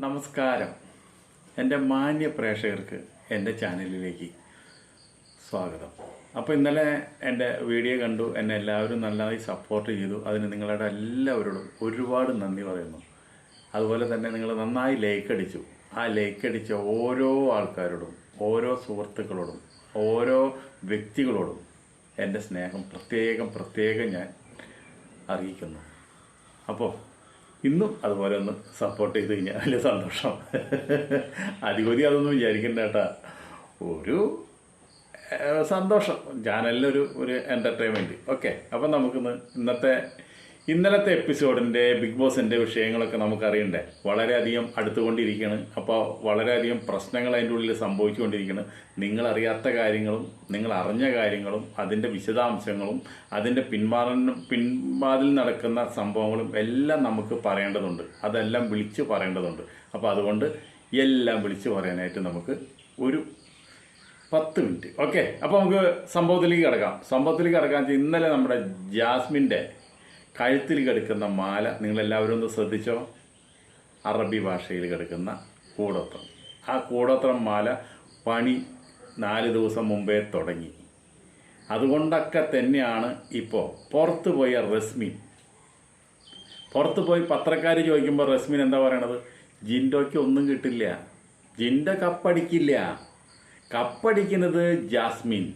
നമസ്കാരം. എന്റെ മാന്യ പ്രേക്ഷകർക്ക് എന്റെ ചാനലിലേക്ക് സ്വാഗതം. അപ്പോൾ ഇന്നലെ എന്റെ വീഡിയോ കണ്ടു എന്നെ എല്ലാവരും നല്ലതായി സപ്പോർട്ട് ചെയ്തു. അതിന് നിങ്ങളുടെ എല്ലാവരോടും ഒരുപാട് നന്ദി പറയുന്നു. അതുപോലെ തന്നെ നിങ്ങൾ നന്നായി ലൈക്ക് അടിച്ചു. ആ ലൈക്ക് അടിച്ച ഓരോ ആൾക്കാരോടും ഓരോ സുഹൃത്തുക്കളോടും ഓരോ വ്യക്തികളോടും എന്റെ സ്നേഹം പ്രത്യേകം പ്രത്യേകം ഞാൻ അറിയിക്കുന്നു. അപ്പോൾ ഇന്നും അതുപോലെ ഒന്ന് സപ്പോർട്ട് ചെയ്ത് കഴിഞ്ഞാൽ വലിയ സന്തോഷം. അധിപതി അതൊന്നും വിചാരിക്കണ്ട കേട്ടാ. ഒരു സന്തോഷം. ചാനലിനൊരു ഒരു എന്റർടൈൻമെന്റ് ഓക്കെ അപ്പം നമുക്കിന്ന് ഇന്നത്തെ ഇന്നലത്തെ എപ്പിസോഡിന്റെ ബിഗ് ബോസിന്റെ വിഷയങ്ങളൊക്കെ നമുക്കറിയണ്ടേ. വളരെയധികം അടുത്തുകൊണ്ടിരിക്കുകയാണ് അപ്പോൾ വളരെയധികം പ്രശ്നങ്ങൾ അതിന്റെ ഉള്ളിൽ സംഭവിച്ചുകൊണ്ടിരിക്കുകയാണ് നിങ്ങളറിയാത്ത കാര്യങ്ങളും നിങ്ങൾ അറിഞ്ഞ കാര്യങ്ങളും അതിന്റെ വിശദാംശങ്ങളും അതിന്റെ പിന്മാറ പിൻവാതിൽ നടക്കുന്ന സംഭവങ്ങളും എല്ലാം നമുക്ക് പറയേണ്ടതുണ്ട്. അതെല്ലാം വിളിച്ച് പറയേണ്ടതുണ്ട്. അപ്പോൾ അതുകൊണ്ട് എല്ലാം വിളിച്ച് പറയാനായിട്ട് നമുക്ക് ഒരു പത്ത് മിനിറ്റ്. ഓക്കെ. അപ്പോൾ നമുക്ക് സംഭവത്തിലേക്ക് കിടക്കാം. സംഭവത്തിലേക്ക് കിടക്കാൻ ഇന്നലെ നമ്മുടെ ജാസ്മിന്റെ കഴുത്തിൽ കിടക്കുന്ന മാല നിങ്ങളെല്ലാവരും ഒന്ന് ശ്രദ്ധിച്ചോ? അറബി ഭാഷയിൽ കിടക്കുന്ന കൂടോത്രം. ആ കൂടോത്രം മാല പണി നാല് ദിവസം മുമ്പേ തുടങ്ങി. അതുകൊണ്ടൊക്കെ തന്നെയാണ് ഇപ്പോൾ പുറത്തു പോയ റസ്മിൻ. പുറത്ത് പോയി പത്രക്കാർ ചോദിക്കുമ്പോൾ റസ്മിൻ എന്താ പറയണത്? ജിൻഡോയ്ക്ക് ഒന്നും കിട്ടില്ല. ജിൻഡോ കപ്പടിക്കില്ല. കപ്പടിക്കുന്നത് ജാസ്മിൻ.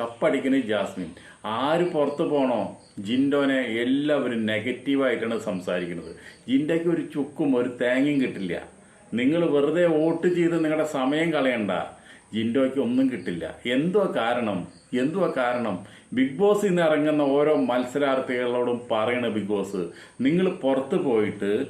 കപ്പടിക്കുന്നത് ജാസ്മിൻ. ആര് പുറത്ത് പോണോ? ജിൻഡോനെ എല്ലാവരും നെഗറ്റീവായിട്ടാണ് സംസാരിക്കുന്നത്. ജിൻഡയ്ക്ക് ഒരു ചുക്കും ഒരു തേങ്ങയും കിട്ടില്ല. നിങ്ങൾ വെറുതെ വോട്ട് ചെയ്ത് നിങ്ങളുടെ സമയം കളയണ്ട. ജിൻഡോയ്ക്ക് ഒന്നും കിട്ടില്ല. എന്തോ കാരണം? എന്തുവാ കാരണം? ബിഗ് ബോസ് ഇന്ന് ഇറങ്ങുന്ന ഓരോ മത്സരാർത്ഥികളോടും പറയണ ബിഗ് ബോസ്. നിങ്ങൾ പുറത്ത് പോയിട്ട്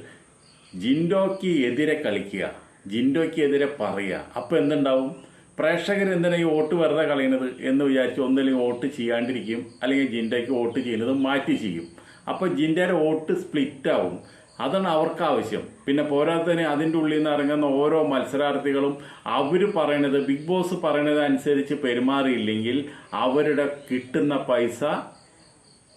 ജിൻഡോയ്ക്ക് എതിരെ കളിക്കുക. ജിൻഡോയ്ക്ക് എതിരെ പറയുക. അപ്പോൾ എന്തുണ്ടാവും? പ്രേക്ഷകർ എന്തിനാ ഈ വോട്ട് വെറുതെ കളയുന്നത് എന്ന് വിചാരിച്ച് ഒന്നില്ലെങ്കിൽ വോട്ട് ചെയ്യാണ്ടിരിക്കും അല്ലെങ്കിൽ ജിൻഡയ്ക്ക് വോട്ട് ചെയ്യുന്നത് മാറ്റി ചെയ്യും. അപ്പോൾ ജിൻഡയുടെ വോട്ട് സ്പ്ലിറ്റ് ആവും. അതാണ് അവർക്ക് ആവശ്യം. പിന്നെ പോരാത്തതിന് അതിന്റെ ഉള്ളിൽ നിന്ന് ഇറങ്ങുന്ന ഓരോ മത്സരാർത്ഥികളും അവർ പറയണത് ബിഗ് ബോസ് പറയണത് അനുസരിച്ച് പെരുമാറിയില്ലെങ്കിൽ അവരുടെ കിട്ടുന്ന പൈസ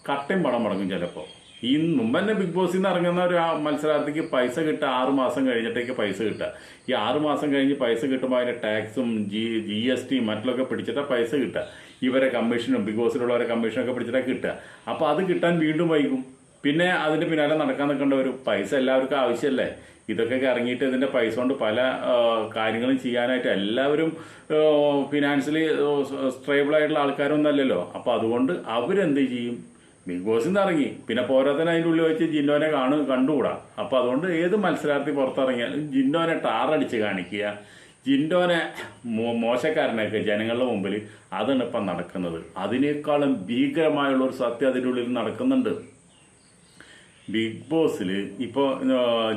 കട്ടയും പണം മുടങ്ങും ചിലപ്പോൾ ഈ മുമ്പ് തന്നെ ബിഗ് ബോസിൽ നിന്ന് ഇറങ്ങുന്ന ഒരു മത്സരാർത്ഥിക്ക് പൈസ കിട്ടുക ആറ് മാസം കഴിഞ്ഞിട്ടേക്ക് പൈസ കിട്ടുക. ഈ ആറ് മാസം കഴിഞ്ഞ് പൈസ കിട്ടുമ്പോൾ അതിന്റെ ടാക്സും ജി ജി എസ് ടിയും മറ്റുള്ളതൊക്കെ പിടിച്ചിട്ടാണ് പൈസ കിട്ടുക. ഇവരെ കമ്മീഷനും ബിഗ് ബോസിലുള്ളവരെ കമ്മീഷനൊക്കെ പിടിച്ചിട്ടാണ് കിട്ടുക. അപ്പോൾ അത് കിട്ടാൻ വീണ്ടും വൈകും. പിന്നെ അതിന്റെ പിന്നാലെ നടക്കാൻ നിൽക്കേണ്ട ഒരു പൈസ എല്ലാവർക്കും ആവശ്യമല്ലേ ഇതൊക്കെ ഇറങ്ങിയിട്ട് ഇതിന്റെ പൈസ കൊണ്ട് പല കാര്യങ്ങളും ചെയ്യാനായിട്ട് എല്ലാവരും ഫിനാൻഷ്യലി സ്ട്രേബിൾ ആയിട്ടുള്ള ആൾക്കാരൊന്നും അല്ലല്ലോ. അപ്പോൾ അതുകൊണ്ട് അവരെന്ത് ചെയ്യും? ബിഗ് നിന്ന് ഇറങ്ങി പിന്നെ പോരാത്തന അതിന്റെ ഉള്ളിൽ വെച്ച് ജിൻഡോനെ കാണു കണ്ടുകൂടാ. അപ്പോൾ അതുകൊണ്ട് ഏത് മത്സരാർത്ഥി പുറത്തിറങ്ങിയാലും ജിന്നോനെ ടാറടിച്ച് കാണിക്കുക. ജിൻഡോനെ മോശക്കാരനൊക്കെ ജനങ്ങളുടെ മുമ്പിൽ. അതാണ് ഇപ്പം നടക്കുന്നത്. അതിനേക്കാളും ഭീകരമായുള്ള ഒരു സത്യം അതിന്റെ ഉള്ളിൽ നടക്കുന്നുണ്ട്. ബിഗ് ബോസിൽ ഇപ്പോൾ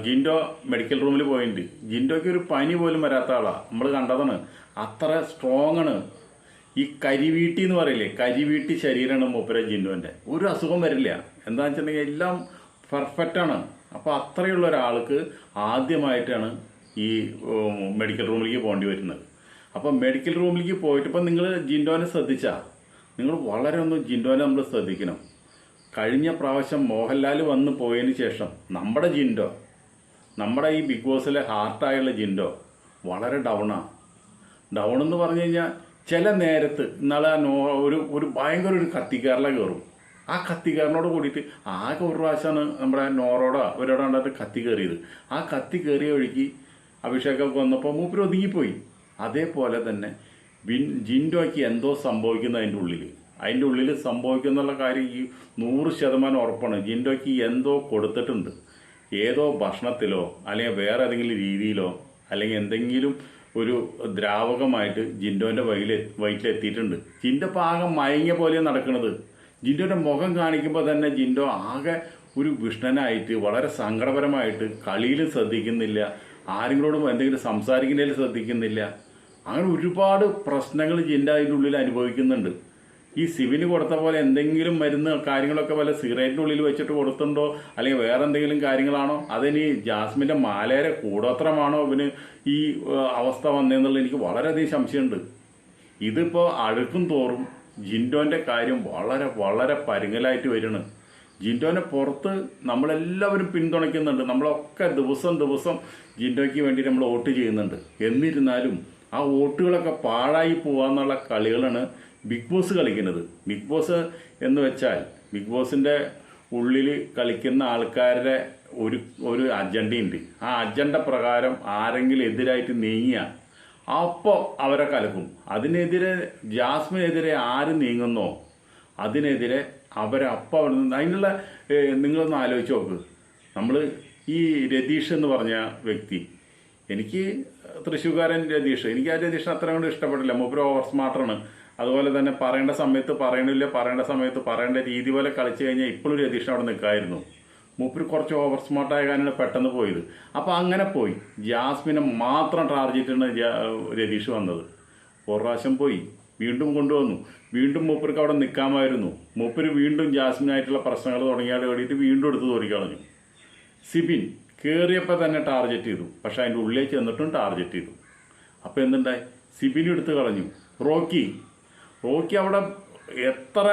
ജിൻഡോ മെഡിക്കൽ റൂമിൽ പോയിട്ടുണ്ട്. ജിൻഡോയ്ക്ക് ഒരു പനി പോലും വരാത്ത ആളാണ് നമ്മൾ കണ്ടതാണ്. അത്ര സ്ട്രോങ് ആണ്. ഈ കരിവീട്ടി എന്ന് പറയില്ലേ? കരിവീട്ടി ശരീരമാണ് മൂപ്പര ജിന്നുവിന്റെ ഒരു അസുഖം വരില്ല. എന്താണെന്ന് വെച്ചിട്ടുണ്ടെങ്കിൽ എല്ലാം പെർഫെക്റ്റ് ആണ്. അപ്പോൾ അത്രയുള്ള ഒരാൾക്ക് ആദ്യമായിട്ടാണ് ഈ മെഡിക്കൽ റൂമിലേക്ക് പോകേണ്ടി വരുന്നത്. അപ്പോൾ മെഡിക്കൽ റൂമിലേക്ക് പോയിട്ട് ഇപ്പം നിങ്ങൾ ജിൻഡോനെ ശ്രദ്ധിച്ചാൽ നിങ്ങൾ വളരെ ഒന്ന് ജിൻഡോനെ നമ്മൾ ശ്രദ്ധിക്കണം. കഴിഞ്ഞ പ്രാവശ്യം മോഹൻലാൽ വന്ന് പോയതിന് ശേഷം നമ്മുടെ ജിൻഡോ നമ്മുടെ ഈ ബിഗ് ബോസിലെ ഹാർട്ടായുള്ള ജിൻഡോ വളരെ ഡൗണാണ് ഡൗൺ എന്ന് പറഞ്ഞു കഴിഞ്ഞാൽ ചില നേരത്ത് ഇന്നാളെ ഒരു ഒരു ഭയങ്കര ഒരു കത്തിക്കാരനെ കയറും ആ കത്തിക്കാരനോട് കൂടിയിട്ട് ആകെ ഒരു പ്രാവശ്യമാണ് നമ്മുടെ നോറോടോ അവരോടോ കണ്ടിട്ട് കത്തി കയറിയത് ആ കത്തി കയറിയ വഴിക്ക് അഭിഷേകൊക്കെ വന്നപ്പോൾ മൂപ്പര് ഒതുങ്ങിപ്പോയി. അതേപോലെ തന്നെ വിൻ ജിൻഡോയ്ക്ക് എന്തോ സംഭവിക്കുന്ന അതിന്റെ ഉള്ളിൽ അതിന്റെ ഉള്ളിൽ സംഭവിക്കുന്നുള്ള കാര്യം ഈ നൂറ് ശതമാനം ഉറപ്പാണ്. ജിൻഡോയ്ക്ക് എന്തോ കൊടുത്തിട്ടുണ്ട്. ഏതോ ഭക്ഷണത്തിലോ അല്ലെങ്കിൽ വേറെ ഏതെങ്കിലും രീതിയിലോ അല്ലെങ്കിൽ എന്തെങ്കിലും ഒരു ദ്രാവകമായിട്ട് ജിൻഡോന്റെ വയ്യിൽ വയറ്റിലെത്തിയിട്ടുണ്ട് ജിൻഡോ ഇപ്പോൾ ആകെ മയങ്ങിയ പോലെയാണ് നടക്കുന്നത് ജിൻഡോന്റെ മുഖം കാണിക്കുമ്പോൾ തന്നെ ജിൻഡോ ആകെ ഒരു വിഷ്ണനായിട്ട് വളരെ സങ്കടപരമായിട്ട് കളിയിൽ ശ്രദ്ധിക്കുന്നില്ല. ആരെങ്കിലോടും എന്തെങ്കിലും സംസാരിക്കുന്നതിൽ ശ്രദ്ധിക്കുന്നില്ല. അങ്ങനെ ഒരുപാട് പ്രശ്നങ്ങൾ ജിൻഡോ അതിന്റെ ഉള്ളിൽ അനുഭവിക്കുന്നുണ്ട്. ഈ സിവിന് കൊടുത്ത പോലെ എന്തെങ്കിലും മരുന്ന് കാര്യങ്ങളൊക്കെ വല്ല സിഗരറ്റിന്റെ ഉള്ളിൽ വെച്ചിട്ട് കൊടുത്തുണ്ടോ? അല്ലെങ്കിൽ വേറെ എന്തെങ്കിലും കാര്യങ്ങളാണോ? അതിനി ജാസ്മിന്റെ മാലേരെ കൂടോത്രമാണോ ഇവന് ഈ അവസ്ഥ വന്നതെന്നുള്ളത് എനിക്ക് വളരെയധികം സംശയമുണ്ട്. ഇതിപ്പോൾ അഴുക്കും തോറും ജിൻഡോന്റെ കാര്യം വളരെ വളരെ പരുങ്ങലായിട്ട് വരുന്നു ജിൻഡോനെ പുറത്ത് നമ്മളെല്ലാവരും പിന്തുണയ്ക്കുന്നുണ്ട്. നമ്മളൊക്കെ ദിവസം ദിവസം ജിൻഡോയ്ക്ക് വേണ്ടി നമ്മൾ വോട്ട് ചെയ്യുന്നുണ്ട്. എന്നിരുന്നാലും ആ വോട്ടുകളൊക്കെ പാഴായി പോവാന്നുള്ള കളികളാണ് ബിഗ് ബോസ് കളിക്കുന്നത്. ബിഗ് ബോസ് എന്ന് വെച്ചാൽ ബിഗ് ബോസിന്റെ ഉള്ളിൽ കളിക്കുന്ന ആൾക്കാരുടെ ഒരു ഒരു അജണ്ടയുണ്ട്. ആ അജണ്ട പ്രകാരം ആരെങ്കിലും എതിരായിട്ട് നീങ്ങിയാൽ അപ്പോൾ അവരെ കലക്കും. അതിനെതിരെ ജാസ്മിനെതിരെ ആര് നീങ്ങുന്നോ അതിനെതിരെ അവരെ അപ്പം അവിടെ നിന്ന് അതിനുള്ള നിങ്ങളൊന്ന് ആലോചിച്ച് നോക്ക്. നമ്മൾ ഈ രതീഷ് എന്ന് പറഞ്ഞ വ്യക്തി എനിക്ക് തൃശ്ശൂർക്കാരൻ രതീഷ്. എനിക്ക് ആ രതീഷിനെ അത്ര കൊണ്ട് ഇഷ്ടപ്പെട്ടില്ല. മൂപ്പര് ഓവർ സ്മാർട്ടറാണ് അതുപോലെ തന്നെ പറയേണ്ട സമയത്ത് പറയണില്ല പറയേണ്ട സമയത്ത് പറയേണ്ട രീതി പോലെ കളിച്ചു കഴിഞ്ഞാൽ ഇപ്പോഴും രതീഷ് അവിടെ നിൽക്കായിരുന്നു. മൂപ്പര് കുറച്ച് ഓവർ സ്മാർട്ടായ കാര്യങ്ങൾ പെട്ടെന്ന് പോയത്. അപ്പോൾ അങ്ങനെ പോയി. ജാസ്മിനെ മാത്രം ടാർജറ്റാണ് രതീഷ് വന്നത്. ഒരു പ്രാവശ്യം പോയി. വീണ്ടും കൊണ്ടുവന്നു. വീണ്ടും മൂപ്പർക്ക് അവിടെ നിൽക്കാമായിരുന്നു. മൂപ്പര് വീണ്ടും ജാസ്മിനായിട്ടുള്ള പ്രശ്നങ്ങൾ തുടങ്ങിയാൽ വേണ്ടിയിട്ട് വീണ്ടും എടുത്ത് തോറിക്കളഞ്ഞു സിബിൻ കയറിയപ്പോൾ തന്നെ ടാർഗറ്റ് ചെയ്തു. പക്ഷേ അതിന്റെ ഉള്ളിലേക്ക് ചെന്നിട്ടും ടാർഗറ്റ് ചെയ്തു. അപ്പോൾ എന്തുണ്ടായി? സിബിൻ എടുത്ത് കളഞ്ഞു. റോക്കി റോക്കി അവിടെ എത്ര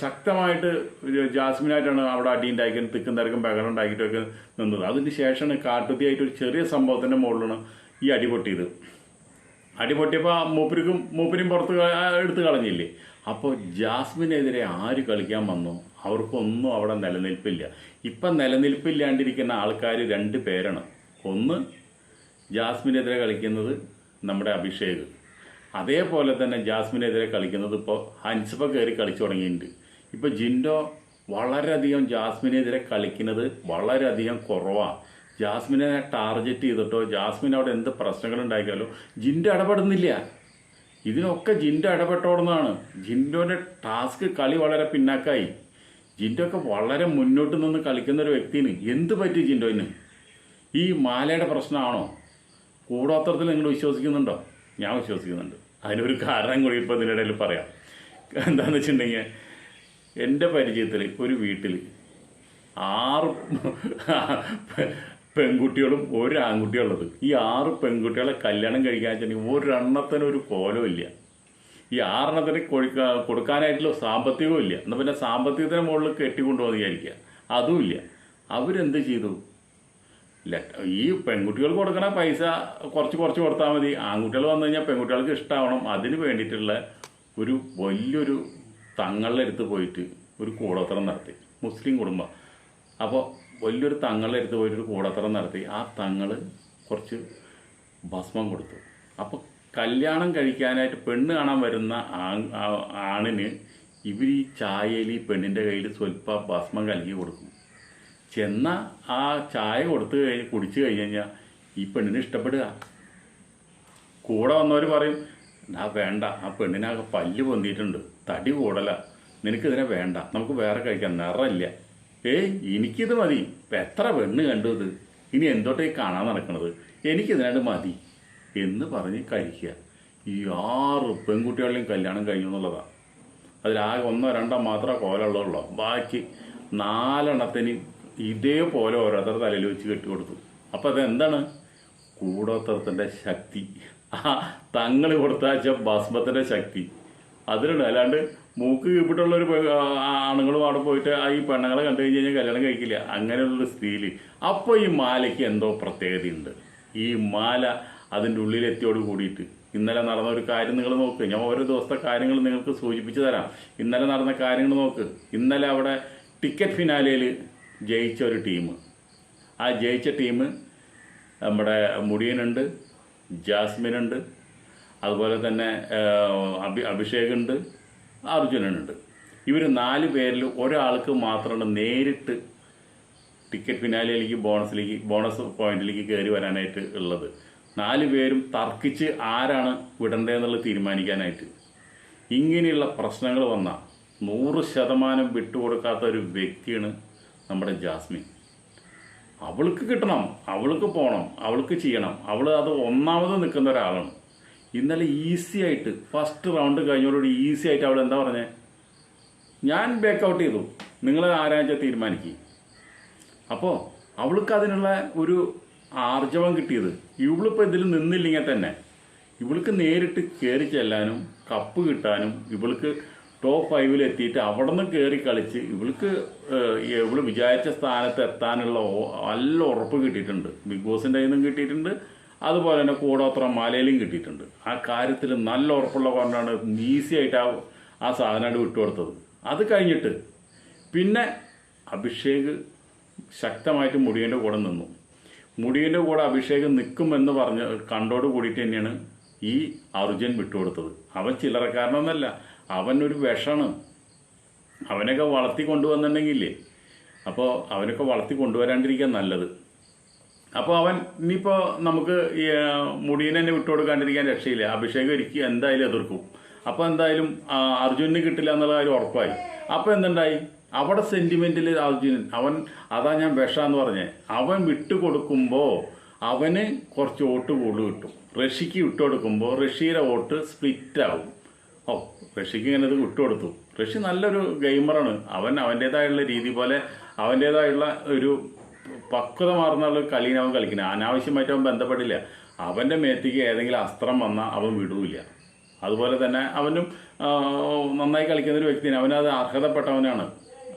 ശക്തമായിട്ട് ജാസ്മിനായിട്ടാണ് അവിടെ അടി ഉണ്ടാക്കിയത് തിക്കും തിരക്കും ബഹളം ഉണ്ടാക്കിയിട്ടൊക്കെ നിന്നത്. അതിന് ശേഷമാണ് കാട്ടുതിയായിട്ട് ഒരു ചെറിയ സംഭവത്തിന്റെ മുകളിലാണ് ഈ അടി പൊട്ടിയത്. അടി പൊട്ടിയപ്പോൾ മൂപ്പരിക്കും മൂപ്പരും പുറത്ത് എടുത്ത് കളഞ്ഞില്ലേ? അപ്പോൾ ജാസ്മിനെതിരെ ആര് കളിക്കാൻ വന്നോ? അവർക്കൊന്നും അവിടെ നിലനിൽപ്പില്ല. ഇപ്പം നിലനിൽപ്പില്ലാണ്ടിരിക്കുന്ന ആൾക്കാർ രണ്ട് പേരാണ്. ഒന്ന് ജാസ്മിനെതിരെ കളിക്കുന്നത് നമ്മുടെ അഭിഷേക്. അതേപോലെ തന്നെ ജാസ്മിനെതിരെ കളിക്കുന്നത് ഇപ്പോൾ ഹൻസിപ്പ കയറി കളിച്ചു തുടങ്ങിയിട്ടുണ്ട്. ഇപ്പോൾ ജിൻഡോ വളരെയധികം ജാസ്മിനെതിരെ കളിക്കുന്നത് വളരെയധികം കുറവാണ് ജാസ്മിനെ ടാർഗറ്റ് ചെയ്തിട്ടോ ജാസ്മിൻ അവിടെ എന്ത് പ്രശ്നങ്ങൾ ഉണ്ടാക്കിയാലോ ജിൻഡോ ഇടപെടുന്നില്ല. ഇതിനൊക്കെ ജിൻഡോ ഇടപെട്ടോടുന്നതാണ്. ജിൻഡോന്റെ ടാസ്ക് കളി വളരെ പിന്നാക്കായി. ജിൻഡോ ഒക്കെ വളരെ മുന്നോട്ട് നിന്ന് കളിക്കുന്ന ഒരു വ്യക്തിന് എന്ത് പറ്റി ജിൻഡോയിന് ഈ മാലയുടെ പ്രശ്നമാണോ? കൂടോത്രത്തിൽ നിങ്ങൾ വിശ്വസിക്കുന്നുണ്ടോ? ഞാൻ വിശ്വസിക്കുന്നുണ്ട്. അതിനൊരു കാരണം കൂടി ഇപ്പോൾ ഇതിനിടയിൽ പറയാം. എന്താണെന്ന് വെച്ചിട്ടുണ്ടെങ്കിൽ എന്റെ പരിചയത്തിൽ ഒരു വീട്ടിൽ ആറ് പെൺകുട്ടികളും ഒരു ആൺകുട്ടിയുള്ളത് ഈ ആറ് പെൺകുട്ടികളെ കല്യാണം കഴിക്കാൻ വെച്ചിട്ടുണ്ടെങ്കിൽ ഒരെണ്ണത്തിന് ഒരു കോലവും ഇല്ല. ഈ ആറെണ്ണത്തിന് കൊടുക്ക കൊടുക്കാനായിട്ടുള്ള സാമ്പത്തികവും ഇല്ല. എന്നാൽ പിന്നെ സാമ്പത്തികത്തിന് മുകളിൽ കെട്ടിക്കൊണ്ടുപോകുന്ന വിചാരിക്കുക. അതുമില്ല അവരെന്ത് ചെയ്തു? ഈ പെൺകുട്ടികൾ കൊടുക്കണ പൈസ കുറച്ച് കുറച്ച് കൊടുത്താൽ മതി. ആൺകുട്ടികൾ വന്നു കഴിഞ്ഞാൽ പെൺകുട്ടികൾക്ക് ഇഷ്ടമാവണം അതിന് വേണ്ടിയിട്ടുള്ള ഒരു വലിയൊരു തങ്ങളുടെ അടുത്ത് പോയിട്ട് ഒരു കൂടോത്രം നടത്തി. മുസ്ലിം കുടുംബം. അപ്പോൾ വലിയൊരു തങ്ങളുടെ അടുത്ത് പോയിട്ട് ഒരു കൂടോത്രം നടത്തി. ആ തങ്ങൾ കുറച്ച് ഭസ്മം കൊടുത്തു. അപ്പോൾ കല്യാണം കഴിക്കാനായിട്ട് പെണ്ണ് കാണാൻ വരുന്ന ആണിന് ഇവർ ഈ ചായയിൽ ഈ പെണ്ണിന്റെ കയ്യിൽ സ്വല്പ ഭസ്മം കലക്കി കൊടുക്കും. ചെന്ന ആ ചായ കൊടുത്തു കഴിഞ്ഞ് കുടിച്ചു കഴിഞ്ഞ് കഴിഞ്ഞാൽ ഈ പെണ്ണിനെ ഇഷ്ടപ്പെടുക. കൂടെ വന്നവർ പറയും ആ വേണ്ട. ആ പെണ്ണിനൊക്കെ പല്ല് പൊന്തിയിട്ടുണ്ട്. തടി കൂടല. നിനക്കിതിനെ വേണ്ട. നമുക്ക് വേറെ കഴിക്കാം. നിറമില്ല. ഏയ് എനിക്കിത് മതി. എത്ര പെണ്ണ് കണ്ടു ഇത്? ഇനി എന്തോട്ടേ കാണാൻ നടക്കണത്? എനിക്കിതിനായിട്ട് മതി. എന്ന് പറഞ്ഞ് കഴിക്കുക. ഈ ആറ് പെൺകുട്ടികളുടെയും കല്യാണം കഴിഞ്ഞു എന്നുള്ളതാണ് അതിലാകെ ഒന്നോ രണ്ടോ മാത്രമേ കോലുള്ളൂ ബാക്കി നാലെണ്ണത്തിന് ഇതേപോലെ ഓരോരുത്തർ തലയിൽ വെച്ച് കെട്ടിക്കൊടുത്തു അപ്പോൾ അതെന്താണ്? കൂടോത്തരത്തിന്റെ ശക്തി. ആ തങ്ങൾ കൊടുത്താച്ച ഭസ്മത്തിന്റെ ശക്തി. അതിലുണ്ട്. അല്ലാണ്ട് മൂക്ക് കീപ്പിട്ടുള്ള ഒരു ആണുങ്ങളും അവിടെ പോയിട്ട് ആ ഈ പെണ്ണുങ്ങളെ കണ്ടു കഴിഞ്ഞ് കഴിഞ്ഞാൽ കല്യാണം കഴിക്കില്ല. അങ്ങനെയുള്ള സ്ഥിതിയിൽ അപ്പോൾ ഈ മാലയ്ക്ക് എന്തോ പ്രത്യേകതയുണ്ട്. ഈ മാല അതിന്റെ ഉള്ളിലെത്തിയോട് കൂടിയിട്ട്. ഇന്നലെ നടന്ന ഒരു കാര്യം നിങ്ങൾ നോക്ക്. ഞാൻ ഓരോ ദിവസത്തെ കാര്യങ്ങൾ നിങ്ങൾക്ക് സൂചിപ്പിച്ചു തരാം. ഇന്നലെ നടന്ന കാര്യങ്ങൾ നോക്ക്. ഇന്നലെ അവിടെ ടിക്കറ്റ് ഫിനാലയിൽ ജയിച്ച ഒരു ടീം. ആ ജയിച്ച ടീം നമ്മുടെ മുടിയനുണ്ട് ജാസ്മിനുണ്ട് അതുപോലെ തന്നെ അഭി അഭിഷേകുണ്ട് അർജുനനുണ്ട്. ഇവർ നാല് പേരിൽ ഒരാൾക്ക് മാത്രമാണ് നേരിട്ട് ടിക്കറ്റ് ഫിനാലിയിലേക്ക് ബോണസിലേക്ക് ബോണസ് പോയിന്റിലേക്ക് കയറി വരാനായിട്ട് ഉള്ളത്. നാല് പേരും തർക്കിച്ച് ആരാണ് വിടേണ്ടതെന്നുള്ളത് തീരുമാനിക്കാനായിട്ട്. ഇങ്ങനെയുള്ള പ്രശ്നങ്ങൾ വന്ന നൂറ് ശതമാനം വിട്ടുകൊടുക്കാത്ത ഒരു വ്യക്തിയാണ് നമ്മുടെ ജാസ്മിൻ. അവൾക്ക് കിട്ടണം അവൾക്ക് പോകണം അവൾക്ക് ചെയ്യണം. അവൾ അത് ഒന്നാമത് നിൽക്കുന്ന ഒരാളാണ്. ഇന്നലെ ഈസി ആയിട്ട് ഫസ്റ്റ് റൗണ്ട് കഴിഞ്ഞോടുകൂടി ഈസി ആയിട്ട് അവൾ എന്താ പറഞ്ഞേ? ഞാൻ ബേക്കൗട്ട് ചെയ്തു. നിങ്ങൾ ആരാഴ്ച തീരുമാനിക്കും. അപ്പോൾ അവൾക്ക് അതിനുള്ള ഒരു ആർജവം കിട്ടിയത്. ഇവളിപ്പോൾ ഇതിൽ നിന്നില്ലെങ്കിൽ തന്നെ. ഇവൾക്ക് നേരിട്ട് കയറി ചെല്ലാനും കപ്പ് കിട്ടാനും ഇവൾക്ക് ടോപ്പ് ഫൈവിൽ എത്തിയിട്ട് അവിടെ നിന്ന് കയറി കളിച്ച് ഇവൾക്ക് ഇവൾ വിചാരിച്ച സ്ഥാനത്ത് എത്താനുള്ള നല്ല ഉറപ്പ് കിട്ടിയിട്ടുണ്ട്. ബിഗ് ബോസിന്റെ നിന്നും കിട്ടിയിട്ടുണ്ട്. അതുപോലെ തന്നെ കൂടോത്ര മലയിലും കിട്ടിയിട്ടുണ്ട്. ആ കാര്യത്തിൽ നല്ല ഉറപ്പുള്ള കൊണ്ടാണ് ഈസി ആയിട്ട് ആ ആ സാധനമായിട്ട് വിട്ടുകൊടുത്തത് അത് കഴിഞ്ഞിട്ട് പിന്നെ അഭിഷേക് ശക്തമായിട്ട് മുടിയന്റെ കൂടെ നിന്നു. മുടിയന്റെ കൂടെ അഭിഷേക് നിൽക്കുമെന്ന് പറഞ്ഞ് കണ്ടോട് കൂടിയിട്ട് തന്നെയാണ് ഈ അർജുൻ വിട്ടുകൊടുത്തത് അവൻ ചില്ലറക്കാരനൊന്നല്ല. അവൻ ഒരു വിഷമാണ് അവനൊക്കെ വളർത്തി കൊണ്ടുവന്നിട്ടുണ്ടെങ്കിലേ അപ്പോൾ അവനൊക്കെ വളർത്തി കൊണ്ടുവരാണ്ടിരിക്കാൻ നല്ലത്. അപ്പോൾ അവൻ ഇനിയിപ്പോൾ നമുക്ക് ഈ മുടിയനെ തന്നെ വിട്ടുകൊടുക്കാണ്ടിരിക്കാൻ രക്ഷയില്ല. അഭിഷേകം ഒരിക്കലും എന്തായാലും എതിർക്കും. അപ്പോൾ എന്തായാലും അർജുനന് കിട്ടില്ല എന്നുള്ള കാര്യം ഉറപ്പായി. അപ്പോൾ എന്തുണ്ടായി? അവിടെ സെന്റിമെന്റിൽ അർജുനൻ അവൻ അതാ ഞാൻ വിഷാന്ന് പറഞ്ഞേ അവൻ വിട്ടുകൊടുക്കുമ്പോൾ അവന് കുറച്ച് വോട്ട് കൂടുതൽ കിട്ടും. റഷ്യക്ക് വിട്ടുകൊടുക്കുമ്പോൾ റഷ്യയുടെ വോട്ട് സ്പ്ലിറ്റ് ആവും. ഓ റഷ്യക്ക് ഇങ്ങനെ ഇത് വിട്ടുകൊടുത്തു. റഷ്യ നല്ലൊരു ഗെയിമറാണ്. അവൻ അവന്റേതായുള്ള രീതി പോലെ അവന്റേതായുള്ള ഒരു പക്വത മാറുന്നുള്ള കളിയാണ് അവൻ കളിക്കുന്നത്. അനാവശ്യമായിട്ട് അവൻ ബന്ധപ്പെടില്ല അവന്റെ മേത്തേക്ക് ഏതെങ്കിലും അസ്ത്രം വന്നാൽ അവൻ വിടൂല്ല. അതുപോലെ തന്നെ അവനും നന്നായി കളിക്കുന്ന ഒരു വ്യക്തിയാണ്. അവനത് അർഹതപ്പെട്ടവനാണ്.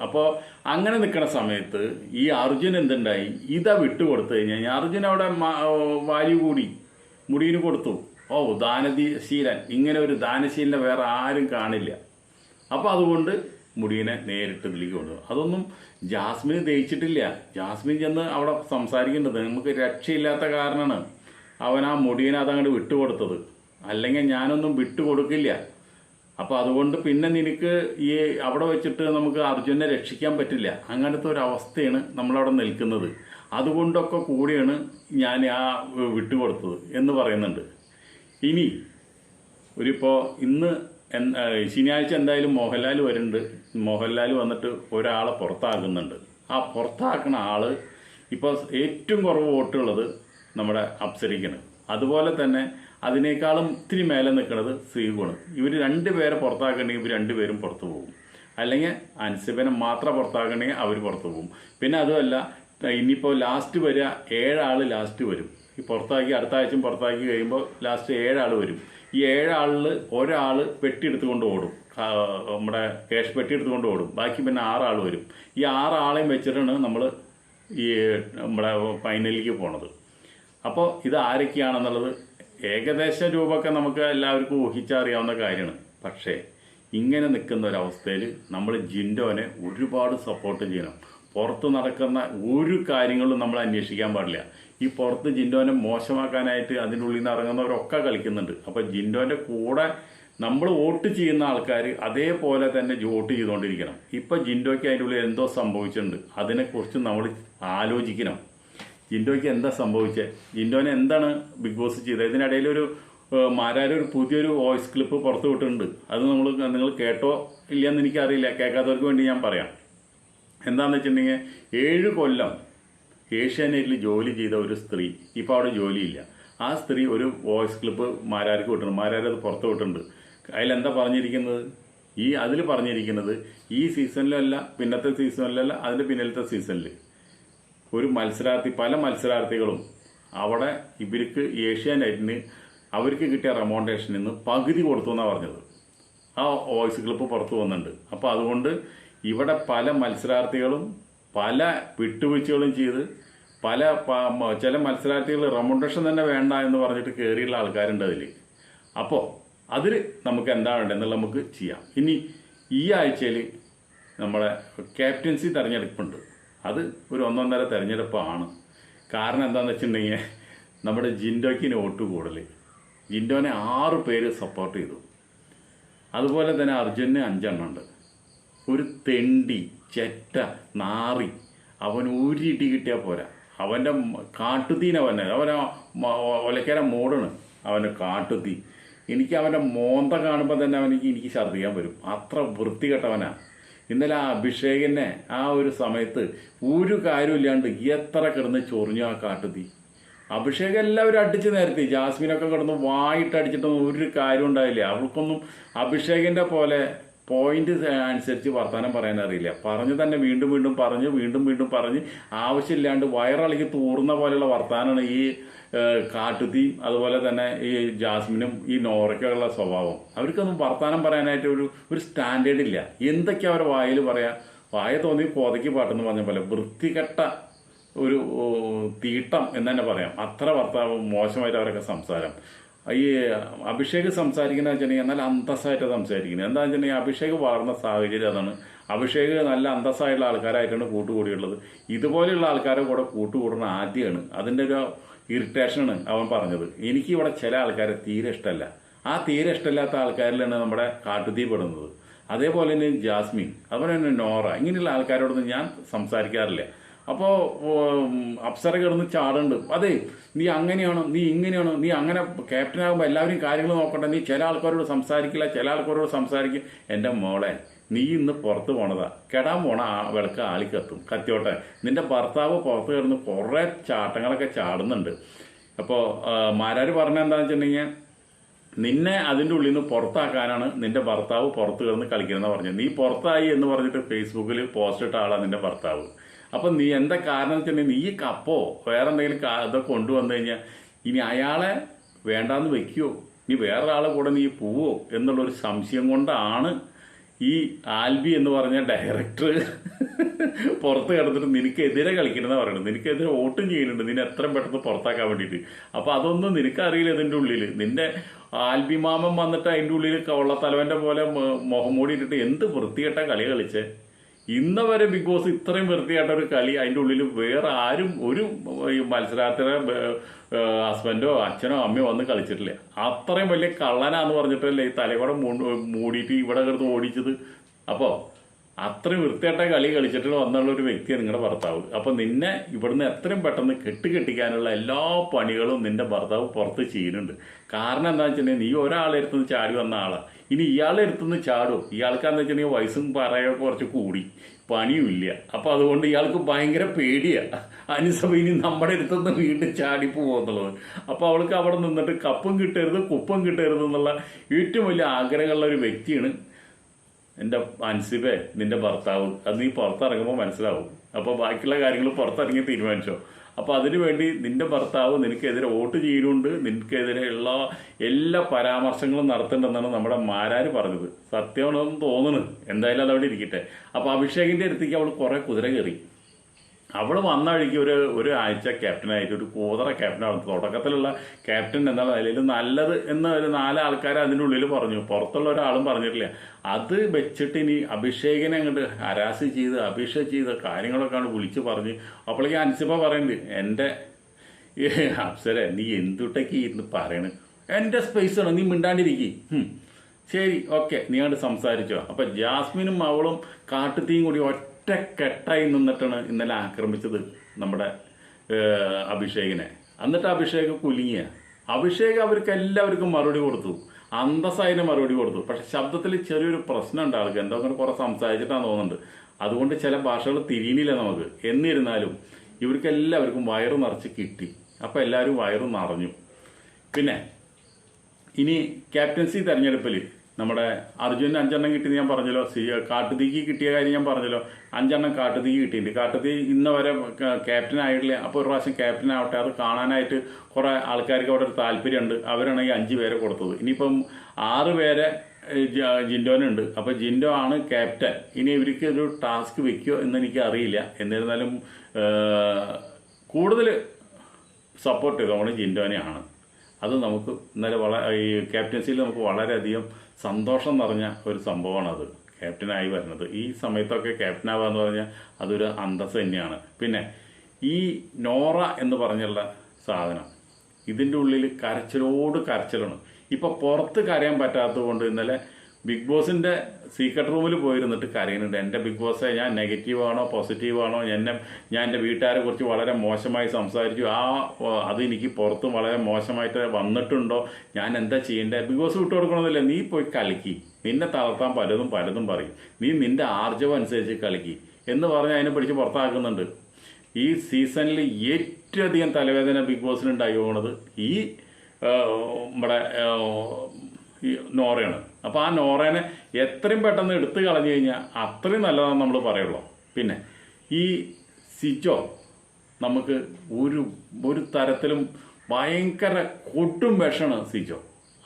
അപ്പോൾ അങ്ങനെ നിൽക്കുന്ന സമയത്ത് ഈ അർജുൻ എന്തുണ്ടായി? ഇതാ വിട്ടു കൊടുത്തു കഴിഞ്ഞാൽ അർജുൻ അവിടെ വാല്യൂ കൂടി മുടിയിന് കൊടുത്തു. ഓ ദാനശീലൻ ഇങ്ങനെ ഒരു ദാനശീലനെ വേറെ ആരും കാണില്ല. അപ്പോൾ അതുകൊണ്ട് മുടിയനെ നേരിട്ട് ഇതിലേക്ക് അതൊന്നും ജാസ്മിൻ തേച്ചിട്ടില്ല ജാസ്മിൻ ചെന്ന് അവിടെ സംസാരിക്കേണ്ടത് നമുക്ക് രക്ഷയില്ലാത്ത കാരണമാണ്. അവൻ ആ മുടിയനെ അതങ്ങോട്ട് വിട്ടുകൊടുത്തത്. അല്ലെങ്കിൽ ഞാനൊന്നും വിട്ടുകൊടുക്കില്ല. അപ്പോൾ അതുകൊണ്ട് പിന്നെ നിനക്ക് ഈ അവിടെ വെച്ചിട്ട് നമുക്ക് അർജുനെ രക്ഷിക്കാൻ പറ്റില്ല. അങ്ങനത്തെ ഒരു അവസ്ഥയാണ് നമ്മളവിടെ നിൽക്കുന്നത്. അതുകൊണ്ടൊക്കെ കൂടിയാണ് ഞാൻ ആ വിട്ടുകൊടുത്തത് എന്ന് പറയുന്നുണ്ട്. ഇനി ഒരിപ്പോൾ ഇന്ന് ശനിയാഴ്ച എന്തായാലും മോഹൻലാൽ വരുന്നുണ്ട്. മോഹൻലാൽ വന്നിട്ട് ഒരാളെ പുറത്താക്കുന്നുണ്ട്. ആ പുറത്താക്കുന്ന ആൾ ഇപ്പോൾ ഏറ്റവും കുറവ് വോട്ടുള്ളത് നമ്മുടെ അപ്സരിക്കാണ് അതുപോലെ തന്നെ അതിനേക്കാളും ഇത്തിരി മേലെ നിൽക്കുന്നത് ശ്രീഗുണ് ഇവർ രണ്ടുപേരെ പുറത്താക്കണമെങ്കിൽ ഇവർ രണ്ടുപേരും പുറത്തു പോകും. അല്ലെങ്കിൽ അൻസിബനെ മാത്രം പുറത്താക്കണമെങ്കിൽ അവർ പുറത്തു പോകും. പിന്നെ അതുമല്ല ഇനിയിപ്പോൾ ലാസ്റ്റ് വരിക ഏഴാൾ ലാസ്റ്റ് വരും. ഈ പുറത്താക്കി അടുത്ത ആഴ്ചയും പുറത്താക്കി കഴിയുമ്പോൾ ലാസ്റ്റ് ഏഴാൾ വരും. ഈ ഏഴാളിൽ ഒരാൾ പെട്ടി എടുത്തുകൊണ്ട് ഓടും. നമ്മുടെ ക്യാഷ് പെട്ടി എടുത്തുകൊണ്ട് ഓടും. ബാക്കി പിന്നെ ആറാൾ വരും. ഈ ആറാളെയും വെച്ചിട്ടാണ് നമ്മൾ ഈ നമ്മുടെ ഫൈനലിലേക്ക് പോണത്. അപ്പോൾ ഇത് ആരൊക്കെയാണെന്നുള്ളത് ഏകദേശ രൂപമൊക്കെ നമുക്ക് എല്ലാവർക്കും ഊഹിച്ചറിയാവുന്ന കാര്യമാണ്. പക്ഷേ ഇങ്ങനെ നിൽക്കുന്ന ഒരവസ്ഥയിൽ നമ്മൾ ജിൻഡോനെ ഒരുപാട് സപ്പോർട്ട് ചെയ്യണം. പുറത്ത് നടക്കുന്ന ഒരു കാര്യങ്ങളും നമ്മൾ അന്വേഷിക്കാൻ പാടില്ല. ഈ പുറത്ത് ജിൻഡോനെ മോശമാക്കാനായിട്ട് അതിന്റെ ഉള്ളിൽ നിന്ന് ഇറങ്ങുന്നവരൊക്കെ കളിക്കുന്നുണ്ട്. അപ്പോൾ ജിൻഡോന്റെ കൂടെ നമ്മൾ വോട്ട് ചെയ്യുന്ന ആൾക്കാർ അതേപോലെ തന്നെ വോട്ട് ചെയ്തുകൊണ്ടിരിക്കണം. ഇപ്പം ജിൻഡോയ്ക്ക് അതിന്റെ ഉള്ളിൽ എന്തോ സംഭവിച്ചിട്ടുണ്ട്. അതിനെക്കുറിച്ച് നമ്മൾ ആലോചിക്കണം. ജിൻഡോയ്ക്ക് എന്താ സംഭവിച്ചത് ജിൻഡോനെ എന്താണ് ബിഗ് ബോസ് ചെയ്തത്? ഇതിനിടയിൽ ഒരു മാരാര് ഒരു പുതിയൊരു വോയിസ് ക്ലിപ്പ് പുറത്തു വിട്ടിട്ടുണ്ട്. അത് നമ്മൾ നിങ്ങൾ കേട്ടോ ഇല്ലയെന്ന് എനിക്കറിയില്ല. കേൾക്കാത്തവർക്ക് വേണ്ടി ഞാൻ പറയാം. എന്താണെന്ന് വെച്ചിട്ടുണ്ടെങ്കിൽ ഏഴ് കൊല്ലം ഏഷ്യാനെറ്റിൽ ജോലി ചെയ്ത ഒരു സ്ത്രീ ഇപ്പോൾ അവിടെ ജോലിയില്ല. ആ സ്ത്രീ ഒരു വോയിസ് ക്ലിപ്പ് മാരാർക്ക് വിട്ടുണ്ട് മാരാർ അത് പുറത്ത് വിട്ടിട്ടുണ്ട്. അതിലെന്താ പറഞ്ഞിരിക്കുന്നത്? ഈ അതിൽ പറഞ്ഞിരിക്കുന്നത് ഈ സീസണിലല്ല പിന്നത്തെ സീസണിലല്ല അതിന്റെ പിന്നിലത്തെ സീസണിൽ ഒരു മത്സരാർത്ഥി പല മത്സരാർത്ഥികളും അവിടെ ഇവർക്ക് ഏഷ്യാനെറ്റിന് അവർക്ക് കിട്ടിയ റെമോണ്ടേഷനിൽ നിന്ന് പകുതി കൊടുത്തു എന്നാണ് പറഞ്ഞത്. ആ വോയിസ് ക്ലിപ്പ് പുറത്തു വന്നിട്ടുണ്ട്. അപ്പോൾ അതുകൊണ്ട് ഇവിടെ പല മത്സരാർത്ഥികളും പല വിട്ടുവീഴ്ചകളും ചെയ്ത് പല ചില മത്സരാർത്ഥികൾ റെമോണ്ടേഷൻ തന്നെ വേണ്ട എന്ന് പറഞ്ഞിട്ട് കയറിയുള്ള ആൾക്കാരുണ്ട് അതിൽ അപ്പോൾ അതിൽ നമുക്ക് എന്താ വേണ്ടതെന്നുള്ള നമുക്ക് ചെയ്യാം. ഇനി ഈ ആഴ്ചയിൽ നമ്മളെ ക്യാപ്റ്റൻസി തെരഞ്ഞെടുപ്പുണ്ട്. അത് ഒരു ഒന്നൊന്നര തെരഞ്ഞെടുപ്പാണ്. കാരണം എന്താണെന്ന് വെച്ചിട്ടുണ്ടെങ്കിൽ നമ്മുടെ ജിൻഡോയ്ക്കിന് വോട്ട് കൂടുതൽ ജിൻഡോനെ ആറ് പേര് സപ്പോർട്ട് ചെയ്തു. അതുപോലെ തന്നെ അർജുന് അഞ്ചെണ്ണം ഉണ്ട് ഒരു തെണ്ടി ചെറ്റ നാറി. അവൻ ഊരിയിട്ട് കിട്ടിയാൽ പോരാ. അവന്റെ കാട്ടുതീന അവനെ. അവനെ ഒലക്കര മൂടണ്. അവന്റെ കാട്ടുതീ. എനിക്ക് അവന്റെ മോന്ത കാണുമ്പോൾ തന്നെ അവനിക്ക് എനിക്ക് ഛർദ്ദിക്കാൻ വരും. അത്ര വൃത്തികെട്ടവനാണ് ഇന്നലെ ആ അഭിഷേകനെ ആ ഒരു സമയത്ത് ഒരു കാര്യമില്ലാണ്ട് എത്ര കിടന്ന് ചൊറിഞ്ഞു ആ കാട്ടുതീ. അഭിഷേകം എല്ലാവരും അടിച്ച് നേരത്തി. ജാസ്മിനൊക്കെ കിടന്ന് വായിട്ട് അടിച്ചിട്ടൊന്നും ഒരു കാര്യം ഉണ്ടായില്ല. അവൾക്കൊന്നും അഭിഷേകിന്റെ പോലെ പോയിന്റ് അനുസരിച്ച് വർത്തമാനം പറയാൻ അറിയില്ല. പറഞ്ഞു തന്നെ വീണ്ടും വീണ്ടും പറഞ്ഞ് വീണ്ടും വീണ്ടും പറഞ്ഞ് ആവശ്യമില്ലാണ്ട് വയറിളക്കി തൂറുന്ന പോലെയുള്ള വർത്തമാനമാണ് ഈ കാട്ടുതീ അതുപോലെ തന്നെ ഈ ജാസ്മിനും ഈ നോറയ്ക്കുള്ള സ്വഭാവം. അവർക്കൊന്നും വർത്തമാനം പറയാനായിട്ട് ഒരു ഒരു സ്റ്റാൻഡേർഡ് ഇല്ല. എന്തൊക്കെ അവരുടെ വായിൽ പറയാ? വായ തോന്നി കോതയ്ക്ക് പാട്ടെന്ന് പറഞ്ഞ പോലെ വൃത്തികെട്ട ഒരു തീട്ടം എന്ന് തന്നെ പറയാം. അത്ര വർത്താവ് മോശമായിട്ട് അവരൊക്കെ സംസാരം. ഈ അഭിഷേക് സംസാരിക്കുന്ന വെച്ചിട്ടുണ്ടെങ്കിൽ നല്ല അന്തസ്സായിട്ട് സംസാരിക്കുന്നത് എന്താ വെച്ചിട്ടുണ്ടെങ്കിൽ അഭിഷേക് വളർന്ന സാഹചര്യം അതാണ്. അഭിഷേക് നല്ല അന്തസ്സായിട്ടുള്ള ആൾക്കാരായിട്ടാണ് കൂട്ടുകൂടിയുള്ളത്. ഇതുപോലെയുള്ള ആൾക്കാരെ കൂടെ കൂട്ടുകൂടുന്ന ആദ്യമാണ് അതിന്റെ ഒരു ഇറിറ്റേഷനാണ് അവൻ പറഞ്ഞത്. എനിക്ക് ഇവിടെ ചില ആൾക്കാരെ തീരെ ഇഷ്ടമല്ല. ആ തീരെ ഇഷ്ടമില്ലാത്ത ആൾക്കാരിലാണ് നമ്മുടെ കാട്ടുതീ പെടുന്നത് അതേപോലെ തന്നെ ജാസ്മിൻ അതുപോലെ തന്നെ നോറ ഇങ്ങനെയുള്ള ആൾക്കാരോടൊന്നും ഞാൻ സംസാരിക്കാറില്ല. അപ്പോൾ അപ്സര കിടന്ന് ചാടുണ്ട്. അതെ നീ അങ്ങനെയാണോ നീ ഇങ്ങനെയാണോ നീ അങ്ങനെ ക്യാപ്റ്റൻ ആകുമ്പോൾ എല്ലാവരും കാര്യങ്ങൾ നോക്കട്ടെ നീ ചില ആൾക്കാരോട് സംസാരിക്കില്ല ചില ആൾക്കാരോട് സംസാരിക്കും. എന്റെ മോളെ നീ ഇന്ന് പുറത്ത് പോണതാ. കെടാൻ പോണ വിളക്ക് ആളി കത്തും കത്തിയോട്ടെ. നിന്റെ ഭർത്താവ് പുറത്ത് കിടന്ന് കുറേ ചാട്ടങ്ങളൊക്കെ ചാടുന്നുണ്ട്. അപ്പോൾ മാരാർ പറഞ്ഞ എന്താണെന്ന് വെച്ചിട്ടുണ്ടെങ്കിൽ നിന്നെ അതിന്റെ ഉള്ളിൽ നിന്ന് പുറത്താക്കാനാണ് നിന്റെ ഭർത്താവ് പുറത്ത് കിടന്ന് കളിക്കണമെന്ന് പറഞ്ഞത്. നീ പുറത്തായി എന്ന് പറഞ്ഞിട്ട് ഫേസ്ബുക്കിൽ പോസ്റ്റ് ഇട്ട ആളാണ് നിന്റെ ഭർത്താവ്. അപ്പൊ നീ എന്താ കാരണം വെച്ചാൽ നീ ഈ കപ്പോ വേറെ എന്തെങ്കിലും ഇതൊക്കെ കൊണ്ടുവന്നു കഴിഞ്ഞാൽ ഇനി അയാളെ വേണ്ടാന്ന് വെക്കുവോ? ഇനി വേറൊരാളെ കൂടെ നീ പോവോ എന്നുള്ളൊരു സംശയം കൊണ്ടാണ് ഈ ആൽബി എന്ന് പറഞ്ഞ ഡയറക്ടർ പുറത്ത് കിടന്നിട്ട് നിനക്കെതിരെ കളിക്കണമെന്ന് പറയുന്നത് നിനക്കെതിരെ വോട്ടും ചെയ്യുന്നുണ്ട്. നിന്നെ എത്രയും പെട്ടെന്ന് പുറത്താക്കാൻ വേണ്ടിയിട്ട്. അപ്പോൾ അതൊന്നും നിനക്കറിയില്ല ഇതിന്റെ ഉള്ളിൽ നിന്റെ ആൽബി മാമം വന്നിട്ട് അതിന്റെ ഉള്ളിൽ കവള്ളത്തലവന്റെ പോലെ മുഖം മൂടിയിട്ടിട്ട് എന്ത് വൃത്തികെട്ട കളി കളിച്ചേ? ഇന്ന് വരെ ബിഗ് ബോസ് ഇത്രയും വൃത്തിയായിട്ട ഒരു കളി അതിന്റെ ഉള്ളിൽ വേറെ ആരും ഒരു മത്സരാർത്ഥിയുടെ ഹസ്ബൻഡോ അച്ഛനോ അമ്മയോ വന്ന് കളിച്ചിട്ടില്ല. അത്രയും വലിയ കള്ളനാന്ന് പറഞ്ഞിട്ടല്ലേ ഈ തലയോടെ മൂടിയിട്ട് ഇവിടെ കിടന്ന് ഓടിച്ചത്? അപ്പോൾ അത്രയും വൃത്തിയായിട്ട കളി കളിച്ചിട്ട് വന്നുള്ള ഒരു വ്യക്തിയാണ് നിങ്ങളുടെ ഭർത്താവ്. അപ്പോൾ നിന്നെ ഇവിടുന്ന് എത്രയും പെട്ടെന്ന് കെട്ടിക്കെട്ടിക്കാനുള്ള എല്ലാ പണികളും നിന്റെ ഭർത്താവ് പുറത്ത് ചെയ്യുന്നുണ്ട്. കാരണം എന്താണെന്ന് വെച്ചിട്ടുണ്ടെങ്കിൽ നീ ഒരാളെ അടുത്തുനിന്ന് ചാടി വന്ന ആളാണ് ഇനി ഇയാളെ അടുത്തുനിന്ന് ചാടും. ഇയാൾക്കാന്ന് വെച്ചിട്ടുണ്ടെങ്കിൽ വയസ്സും പറയുക കുറച്ച് കൂടി. പണിയുമില്ല. അപ്പൊ അതുകൊണ്ട് ഇയാൾക്ക് ഭയങ്കര പേടിയാ. അനുസഭ ഇനി നമ്മുടെ അടുത്തുനിന്ന് വീണ്ടും ചാടിപ്പോകുന്നുള്ളത് അപ്പൊ അവൾക്ക് അവിടെ നിന്നിട്ട് കപ്പും കിട്ടരുത് കുപ്പും കിട്ടരുത് എന്നുള്ള ഏറ്റവും വലിയ ആഗ്രഹമുള്ള ഒരു വ്യക്തിയാണ് എന്റെ അൻസിബേ നിന്റെ ഭർത്താവ്. അത് നീ പുറത്തിറങ്ങുമ്പോൾ മനസ്സിലാവും. അപ്പോൾ ബാക്കിയുള്ള കാര്യങ്ങൾ പുറത്തിറങ്ങി തീരുമാനിച്ചോ? അപ്പോൾ അതിനു വേണ്ടി നിന്റെ ഭർത്താവ് നിനക്കെതിരെ വോട്ട് ചെയ്യുന്നുണ്ട് നിനക്കെതിരെ എല്ലാ എല്ലാ പരാമർശങ്ങളും നടത്തേണ്ടെന്നാണ് നമ്മുടെ മാരാർ പറഞ്ഞത്. സത്യമാണെന്ന് തോന്നുന്നു എന്തായാലും അതവിടെ ഇരിക്കട്ടെ. അപ്പോൾ അഭിഷേകിന്റെ അടുത്തേക്ക് അവൾ കുറേ കുതിര കയറി. അവൾ വന്ന വഴിക്ക് ഒരു ഒരു ആഴ്ച ക്യാപ്റ്റനായിട്ട് ഒരു കൂതറ ക്യാപ്റ്റനാണ് തുടക്കത്തിലുള്ള ക്യാപ്റ്റൻ എന്നുള്ള നിലയിൽ നല്ലത് എന്ന് ഒരു നാല് ആൾക്കാർ അതിന്റെ ഉള്ളിൽ പറഞ്ഞു. പുറത്തുള്ള ഒരാളും പറഞ്ഞിട്ടില്ല. അത് വെച്ചിട്ട് ഇനി അഭിഷേകിനെ അങ്ങോട്ട് ഹരാസ് ചെയ്ത് അഭിഷേക് ചെയ്ത കാര്യങ്ങളൊക്കെ വിളിച്ച് പറഞ്ഞ് അപ്പോഴേക്ക് അനുസിപ്പ പറയുന്നുണ്ട് എന്റെ അപ്സര നീ എന്തുട്ടൊക്കെ ഇരുന്ന് പറയണ്? എന്റെ സ്പേസാണ് നീ മിണ്ടാണ്ടിരിക്കും. ശരി ഓക്കെ നീ അങ്ങോട്ട് സംസാരിച്ചോ. അപ്പം ജാസ്മിനും അവളും കാട്ടുത്തീയും കൂടി ഒറ്റ കെട്ടായി നിന്നിട്ടാണ് ഇന്നലെ ആക്രമിച്ചത് നമ്മുടെ അഭിഷേകിനെ. എന്നിട്ട് അഭിഷേക് കുലുങ്ങിയ. അഭിഷേക് അവർക്ക് എല്ലാവർക്കും മറുപടി കൊടുത്തു. അന്തസ്സായതിന് മറുപടി കൊടുത്തു. പക്ഷെ ശബ്ദത്തിൽ ചെറിയൊരു പ്രശ്നം ഉണ്ട് ആൾക്ക്. എന്തോ അങ്ങനെ കുറെ സംസാരിച്ചിട്ടാണ് തോന്നുന്നുണ്ട്. അതുകൊണ്ട് ചില ഭാഷകൾ തിരിയണില്ല നമുക്ക്. എന്നിരുന്നാലും ഇവർക്ക് എല്ലാവർക്കും വയറ് നിറച്ച് കിട്ടി. അപ്പൊ എല്ലാവരും വയറ് നിറഞ്ഞു. പിന്നെ ഇനി ക്യാപ്റ്റൻസി തെരഞ്ഞെടുപ്പിൽ നമ്മുടെ അർജുനന് അഞ്ചെണ്ണം കിട്ടി ഞാൻ പറഞ്ഞല്ലോ സി കാട്ടുതീക്ക് കിട്ടിയ കാര്യം ഞാൻ പറഞ്ഞല്ലോ. അഞ്ചെണ്ണം കാട്ടുതീക്ക് കിട്ടിയിട്ടുണ്ട്. കാട്ടുതീ ഇന്ന് വരെ ക്യാപ്റ്റൻ ആയിട്ടില്ല. അപ്പോൾ ഒരു പ്രാവശ്യം ക്യാപ്റ്റൻ ആവട്ടെ. അത് കാണാനായിട്ട് കുറേ ആൾക്കാർക്ക് അവിടെ ഒരു താല്പര്യമുണ്ട്. അവരാണെങ്കിൽ അഞ്ച് പേരെ കൊടുത്തത്. ഇനിയിപ്പം ആറ് പേരെ ജിൻഡോനുണ്ട്. അപ്പോൾ ജിൻഡോ ആണ് ക്യാപ്റ്റൻ ഇനി ഇവർക്ക് ഒരു ടാസ്ക് വെക്കുമോ എന്ന് എനിക്ക് അറിയില്ല. എന്നിരുന്നാലും കൂടുതൽ സപ്പോർട്ട് ചെയ്തോണം ജിൻഡോനെയാണ്. അത് നമുക്ക് ഇന്നലെ വളരെ ഈ ക്യാപ്റ്റൻസിയിൽ നമുക്ക് വളരെയധികം സന്തോഷം നിറഞ്ഞ ഒരു സംഭവമാണ് അത് ക്യാപ്റ്റനായി വരുന്നത്. ഈ സമയത്തൊക്കെ ക്യാപ്റ്റനാവുക എന്ന് പറഞ്ഞാൽ അതൊരു അന്തസ് തന്നെയാണ്. പിന്നെ ഈ നോറ എന്ന് പറഞ്ഞുള്ള സാധനം ഇതിന്റെ ഉള്ളിൽ കരച്ചിലോട് കരച്ചിലാണ്. ഇപ്പോൾ പുറത്ത് കരയാൻ പറ്റാത്തത് കൊണ്ട് ഇന്നലെ ബിഗ് ബോസിന്റെ സീക്രട്ട് റൂമിൽ പോയിരുന്നിട്ട് കരയുന്നുണ്ട്. എന്റെ ബിഗ് ബോസെ ഞാൻ നെഗറ്റീവ് ആണോ പോസിറ്റീവ് ആണോ എന്നെ ഞാൻ എന്റെ വീട്ടുകാരെ കുറിച്ച് വളരെ മോശമായി സംസാരിച്ചു. ആ അത് എനിക്ക് പുറത്ത് വളരെ മോശമായിട്ട് വന്നിട്ടുണ്ടോ? ഞാൻ എന്താ ചെയ്യേണ്ടത് ബിഗ് ബോസ് വിട്ടു കൊടുക്കണമെന്നില്ല നീ പോയി കളിക്കി. നിന്നെ തളർത്താൻ പലതും പലതും പറയും. നീ നിന്റെ ആർജവം അനുസരിച്ച് കളിക്കി എന്ന് പറഞ്ഞ് അതിനെ പിടിച്ച് പുറത്താക്കുന്നുണ്ട്. ഈ സീസണിൽ ഏറ്റവും അധികം തലവേദന ബിഗ് ബോസിനുണ്ടായി പോകുന്നത് ഈ നമ്മുടെ നോറയാണ്. അപ്പോൾ ആ നോറേനെ എത്രയും പെട്ടെന്ന് എടുത്തു കളഞ്ഞു കഴിഞ്ഞാൽ അത്രയും നല്ലതാണെന്ന് നമ്മൾ പറയുള്ളൂ. പിന്നെ ഈ സിജോ നമുക്ക് ഒരു ഒരു തരത്തിലും ഭയങ്കര കൊട്ടും വിഷമാണ് സിജോ.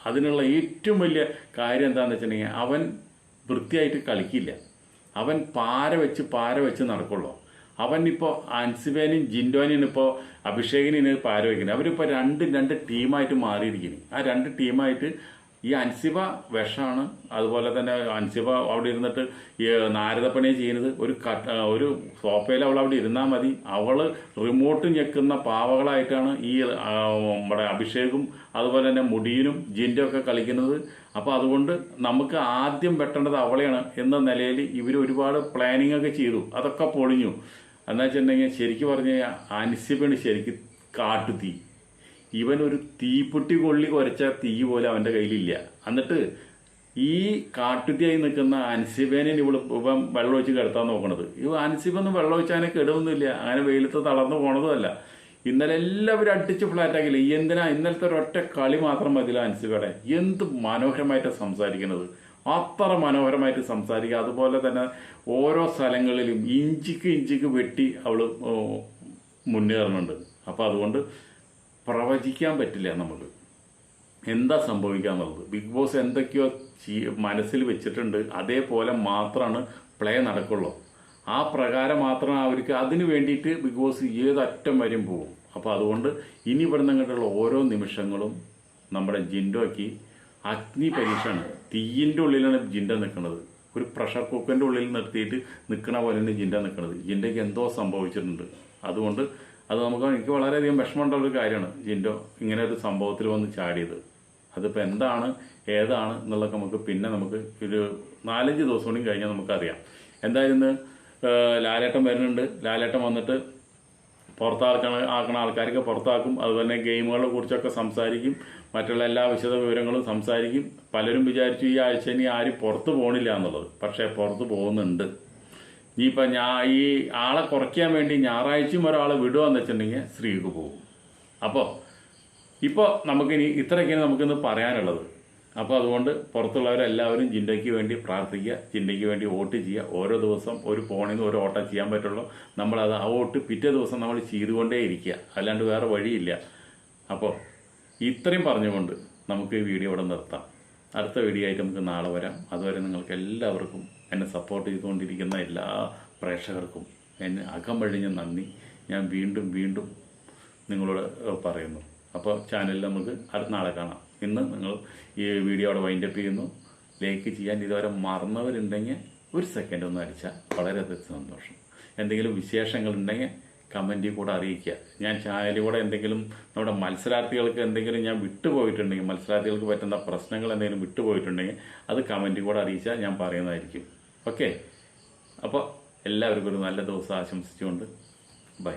അതിനുള്ള ഏറ്റവും വലിയ കാര്യം എന്താണെന്ന് വെച്ചിട്ടുണ്ടെങ്കിൽ അവൻ വൃത്തിയായിട്ട് കളിക്കില്ല. അവൻ പാര വെച്ച് പാര വെച്ച് നടക്കുള്ളൂ. അവൻ ഇപ്പോൾ അൻസിബേനും ജിൻഡോനും ഇപ്പോൾ അഭിഷേകിനും പാര വയ്ക്കുന്നത് അവരിപ്പോൾ രണ്ട് രണ്ട് ടീമായിട്ട് മാറിയിരിക്കുന്നു. ആ രണ്ട് ടീമായിട്ട് ഈ അൻസിവ വിഷമാണ് അതുപോലെ തന്നെ അൻസിവ അവിടെ ഇരുന്നിട്ട് ഈ നാരദപ്പണി ചെയ്യുന്നത്. ഒരു കട്ട ഒരു സോഫയിൽ അവൾ അവിടെ ഇരുന്നാൽ മതി. അവൾ റിമോട്ട് ഞെക്കുന്ന പാവകളായിട്ടാണ് ഈ നമ്മുടെ അഭിഷേകും അതുപോലെ തന്നെ മുടിയിലും ജിന്റെ ഒക്കെ കളിക്കുന്നത്. അപ്പോൾ അതുകൊണ്ട് നമുക്ക് ആദ്യം വെട്ടേണ്ടത് അവളെയാണ് എന്ന നിലയിൽ ഇവർ ഒരുപാട് പ്ലാനിങ് ഒക്കെ ചെയ്തു. അതൊക്കെ പൊളിഞ്ഞു. എന്നാ വെച്ചിട്ടുണ്ടെങ്കിൽ ശരിക്കും പറഞ്ഞു കഴിഞ്ഞാൽ അൻസിബാണ് ശരിക്കും കാട്ടുതീ. ഇവൻ ഒരു തീപ്പൊട്ടി കൊള്ളി കുരച്ച തീ പോലെ അവന്റെ കയ്യിലില്ല. എന്നിട്ട് ഈ കാട്ടുത്തിയായി നിൽക്കുന്ന അൻസിബേനെ ഇവൾ ഇപ്പം വെള്ളം ഒഴിച്ച് കിടത്താൻ നോക്കണത്. ഇവ അൻസിബൊന്നും വെള്ളം ഒഴിച്ചാനെ കെടുവൊന്നുമില്ല. അങ്ങനെ വെയിലത്ത് തളർന്നു പോണതുമല്ല. ഇന്നലെ എല്ലാവരും അടിച്ച് ഫ്ലാറ്റ് ആക്കില്ല എന്തിനാ ഇന്നലത്തെ ഒരൊറ്റ കളി മാത്രം മതിയില്ല അൻസിബയുടെ എന്ത് മനോഹരമായിട്ട് സംസാരിക്കുന്നത് അത്ര മനോഹരമായിട്ട് സംസാരിക്കുക. അതുപോലെ തന്നെ ഓരോ സ്ഥലങ്ങളിലും ഇഞ്ചിക്ക് ഇഞ്ചിക്ക് വെട്ടി അവൾ മുന്നേറുന്നുണ്ട് അപ്പോൾ അതുകൊണ്ട് പ്രവചിക്കാൻ പറ്റില്ല നമുക്ക് എന്താ സംഭവിക്കാന്നുള്ളത്? ബിഗ് ബോസ് എന്തൊക്കെയോ മനസ്സിൽ വെച്ചിട്ടുണ്ട്. അതേപോലെ മാത്രമാണ് പ്ലേ നടക്കുള്ളൂ. ആ പ്രകാരം മാത്രമാണ് അവർക്ക് അതിന് വേണ്ടിയിട്ട് ബിഗ് ബോസ് ഏതറ്റം വരെയും പോകും. അപ്പോൾ അതുകൊണ്ട് ഇനി ഇവിടെ അങ്ങോട്ടുള്ള ഓരോ നിമിഷങ്ങളും നമ്മുടെ ജിൻഡോയ്ക്ക് അഗ്നി പരീക്ഷയാണ് തീയിന്റെ ഉള്ളിലാണ് ജിൻഡ നിൽക്കുന്നത്. ഒരു പ്രഷർ കുക്കറിന്റെ ഉള്ളിൽ നിർത്തിയിട്ട് നിൽക്കണ പോലെയാണ് ജിൻഡ നിൽക്കുന്നത്. ജിൻഡയ്ക്ക് എന്തോ സംഭവിച്ചിട്ടുണ്ട്. അതുകൊണ്ട് അത് നമുക്ക് എനിക്ക് വളരെയധികം വിഷമമുള്ള ഒരു കാര്യമാണ് ജിൻഡോ ഇങ്ങനെ ഒരു സംഭവത്തിൽ വന്ന് ചാടിയത്. അതിപ്പോൾ എന്താണ് ഏതാണ് എന്നുള്ളതൊക്കെ നമുക്ക് പിന്നെ നമുക്ക് ഒരു നാലഞ്ച് ദിവസം കൂടി കഴിഞ്ഞാൽ നമുക്കറിയാം. എന്തായാലും ലാലേട്ടൻ വരുന്നുണ്ട്. ലാലേട്ടൻ വന്നിട്ട് പുറത്താക്കണ ആക്കണ ആൾക്കാരൊക്കെ പുറത്താക്കും. അതുപോലെ ഗെയിമുകളെ കുറിച്ചൊക്കെ സംസാരിക്കും. മറ്റുള്ള എല്ലാ വിശദ വിവരങ്ങളും സംസാരിക്കും. പലരും വിചാരിച്ചു ഈ ആഴ്ച ഇനി ആരും പുറത്ത് പോകണില്ല എന്നുള്ളത്. പക്ഷേ പുറത്ത് പോകുന്നുണ്ട്. ഇനിയിപ്പോൾ ഞാൻ ഈ ആളെ കുറയ്ക്കാൻ വേണ്ടി ഞായറാഴ്ചയും ഒരാളെ വിടുകയെന്ന് വെച്ചിട്ടുണ്ടെങ്കിൽ സ്ത്രീക്ക് പോകും. അപ്പോൾ ഇപ്പോൾ നമുക്കിനി ഇത്രയൊക്കെയാണ് നമുക്കിന്ന് പറയാനുള്ളത്. അപ്പോൾ അതുകൊണ്ട് പുറത്തുള്ളവരെല്ലാവരും ജിൻഡയ്ക്ക് വേണ്ടി പ്രാർത്ഥിക്കുക ജിൻഡയ്ക്ക് വേണ്ടി വോട്ട് ചെയ്യുക. ഓരോ ദിവസം ഒരു ഫോണിൽ നിന്ന് ഒരു ഓട്ടം ചെയ്യാൻ പറ്റുള്ളൂ. നമ്മളത് ആ വോട്ട് പിറ്റേ ദിവസം നമ്മൾ ചെയ്തുകൊണ്ടേ ഇരിക്കുക. അല്ലാണ്ട് വേറെ വഴിയില്ല. അപ്പോൾ ഇത്രയും പറഞ്ഞുകൊണ്ട് നമുക്ക് ഈ വീഡിയോ ഇവിടെ നിർത്താം. അടുത്ത വീഡിയോ ആയിട്ട് നമുക്ക് നാളെ വരാം. അതുവരെ നിങ്ങൾക്ക് എല്ലാവർക്കും എന്നെ സപ്പോർട്ട് ചെയ്തുകൊണ്ടിരിക്കുന്ന എല്ലാ പ്രേക്ഷകർക്കും എന്നെ അകം വഴിഞ്ഞ നന്ദി. ഞാൻ വീണ്ടും വീണ്ടും നിങ്ങളോട് പറയുന്നു. അപ്പോൾ ചാനലിൽ നമുക്ക് അടുത്ത നാളെ കാണാം. ഇന്ന് നിങ്ങൾ ഈ വീഡിയോ അവിടെ വൈൻഡപ്പ് ചെയ്യുന്നു. ലൈക്ക് ചെയ്യാൻ ഇതുവരെ മറന്നവരുണ്ടെങ്കിൽ ഒരു സെക്കൻഡ് ഒന്ന് അടിച്ചാൽ വളരെയധികം സന്തോഷം. എന്തെങ്കിലും വിശേഷങ്ങൾ ഉണ്ടെങ്കിൽ കമന്റിൽ കൂടെ അറിയിക്കുക. ഞാൻ ചാനലിൽ കൂടെ എന്തെങ്കിലും നമ്മുടെ മത്സരാർത്ഥികൾക്ക് എന്തെങ്കിലും ഞാൻ വിട്ടുപോയിട്ടുണ്ടെങ്കിൽ മത്സരാർത്ഥികൾക്ക് പറ്റുന്ന പ്രശ്നങ്ങൾ എന്തെങ്കിലും വിട്ടുപോയിട്ടുണ്ടെങ്കിൽ അത് കമന്റിൽ കൂടെ അറിയിച്ചാൽ ഞാൻ പറയുന്നതായിരിക്കും. ഓക്കെ. അപ്പോൾ എല്ലാവർക്കും ഒരു നല്ല ദിവസം ആശംസിച്ചുകൊണ്ട് ബൈ.